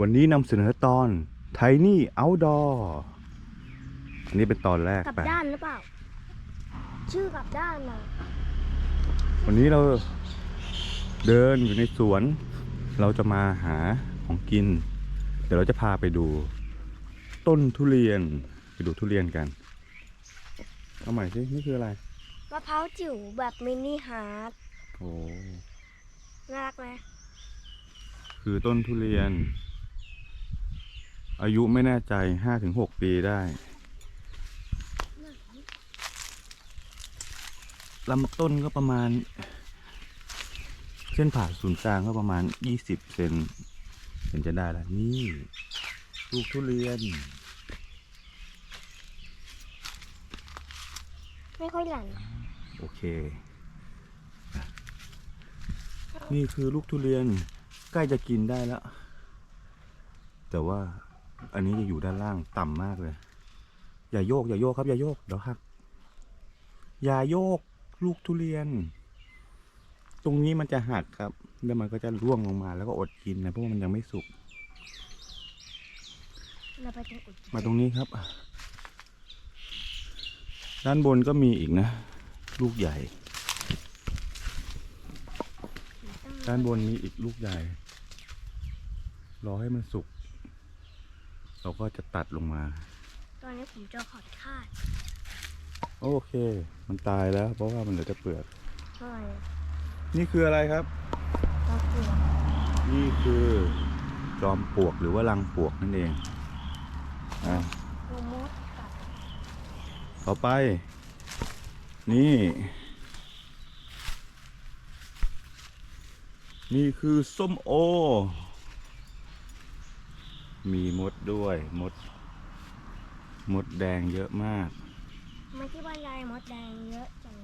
วันนี้นำเสนอตอนไทนี่เอาดออันนี้เป็นตอนแรกกลับไป ด้านหรือเปล่า ชื่อกลับด้านนะวันนี้เราเดินอยู่ในสวน เราจะมาหาของกิน เดี๋ยวเราจะพาไปดู ต้นทุเรียนไปดูทุเรียนกันเอาใหม่สินี่คืออะไรมะพร้าวจิ๋วแบบมินิฮาร์ดโอ้น่ารักไหมคือต้นทุเรียน อายุไม่แน่ใจห้าถึงหกปีได้ลำต้นก็ประมาณ เส้นผ่าศูนย์กลางก็ประมาณยี่สิบเซนเห็นจะได้แล้วนี่ลูกทุเรียน ไม่ค่อยหลั่นโอเค นี่คือลูกทุเรียนใกล้จะกินได้แล้ว แต่ว่า อันนี้จะอยู่ด้านล่างต่ำมากเลย อย่าโยกอย่าโยกครับอย่าโยกเดี๋ยวหักอย่าโยกลูกทุเรียน ตรงนี้มันจะหักครับ แล้วมันก็จะร่วงลงมาแล้วก็อดกินนะเพราะว่ามันยังไม่สุกเราไปตรงอุดมาตรงนี้ครับ ด้านบนก็มีอีกนะ ลูกใหญ่ ด้านบนมีอีกลูกใหญ่ รอให้มันสุก เราก็จะตัดลงมา ตอนนี้ผมเจอขอดคาดโอเค มันตายแล้ว เพราะว่ามันเหลือแต่เปลือก ใช่นี่คืออะไรครับ ตะกั่วนี่คือจอมปลวกหรือว่ารังปลวกนั่นเองอะตัวมดกับต่อไป นี่ นี่คือส้มโอ มีมดด้วยมด มดแดงเยอะมากทำไมที่บ้านยายมดแดงเยอะจัง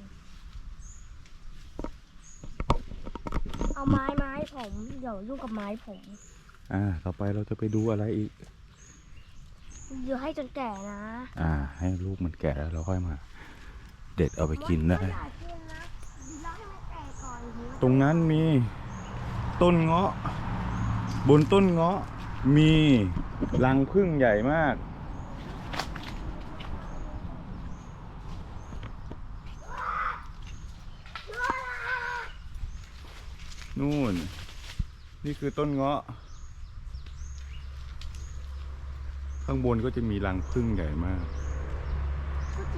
เอาไม้ไม้ผมเดี๋ยวยุ่งกับไม้ผมอ่าต่อไปเราจะไปดูอะไรอีก อยู่ให้จนแก่นะ อ่า ให้ลูกมันแก่แล้วเราค่อยมา เด็ดเอาไปกินได้มดก็อยากกินนะรอให้มันแก่ก่อนดีตรงนั้นมีต้นเงาะ บนต้นเงาะ มีรังผึ้งใหญ่มาก นู่น นี่คือต้นเงาะ ข้างบนก็จะมีรังผึ้งใหญ่มาก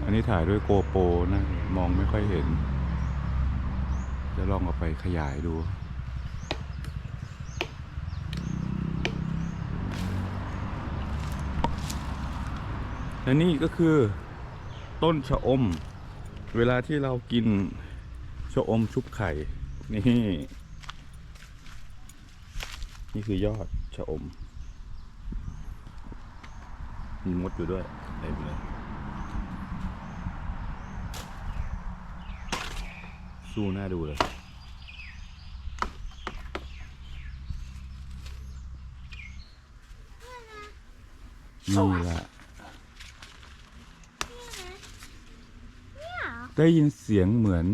อันนี้ถ่ายด้วยโกโปรนะ มองไม่ค่อยเห็น จะลองเอาไปขยายดู และนี่ก็คือต้นชะอม เวลาที่เรากินชะอมชุบไข่ นี่ นี่คือยอดชะอม มีมดอยู่ด้วยเต็มเลยสู้หน้าดูเลย นี่แหละ เนี่ย ได้ยินเสียงเหมือน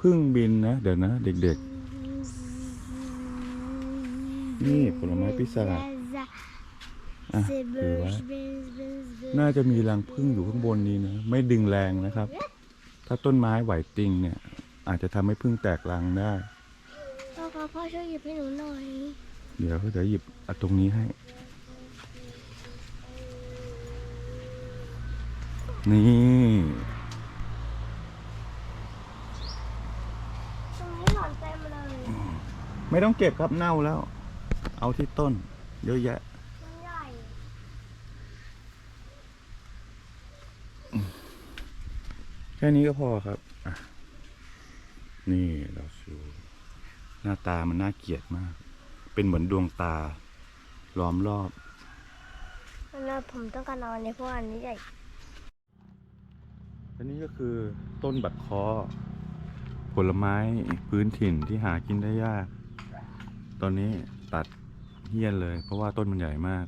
พึ่งบินนะ เดี๋ยวนะ เด็กๆ นี่ผลไม้พิศาจอะถือไว้น่าจะมีรังพึ่งอยู่ข้างบนนี้นะ ไม่ดึงแรงนะครับ ถ้าต้นไม้ไหวติงเนี่ย อาจจะทำให้พึ่งแตกรังได้พ่อครับพ่อช่วยหยิบให้หนูหน่อย เดี๋ยวเดี๋ยวหยิบเอาตรงนี้ให้ นี่ ตรงนี้หนอนเต็มเลย ไม่ต้องเก็บครับเน่าแล้ว เอาที่ต้น เยอะแยะมันใหญ่แค่นี้ก็พอครับอะนี่เราชูหน้าตามันน่าเกลียดมาก เป็นเหมือนดวงตา ล้อมรอบแล้วผมต้องการเอาอันนี้เพราะว่าอันนี้ใหญ่อันนี้ก็คือต้นบักคอ ผลไม้พื้นถิ่นที่หากินได้ยากต อนนี้ตัดเฮี้ยนเลย เพราะว่าต้นมันใหญ่มาก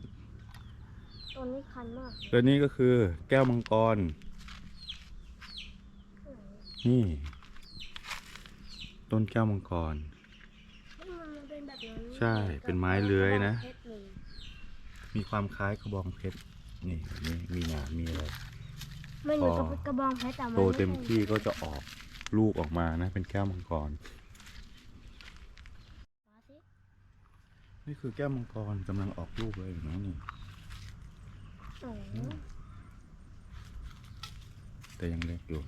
ต้นนี้คันมากตัวนี้ก็คือแก้วมังกร นี่ ต้นแก้วมังกรใช่เป็นไม้เลื้อยนะ มีความคล้ายกระบองเพชร นี่มีมีหนามมีอะไร มัเหมือนกระบองเพชรแต่โตเต็มที่ก็จะออกลูกออกมานะ เป็นแก้วมังกร นี่คือแก้วมังกรกำลังออกลูกเลยนะนี่แต่ยังเล็กอยู่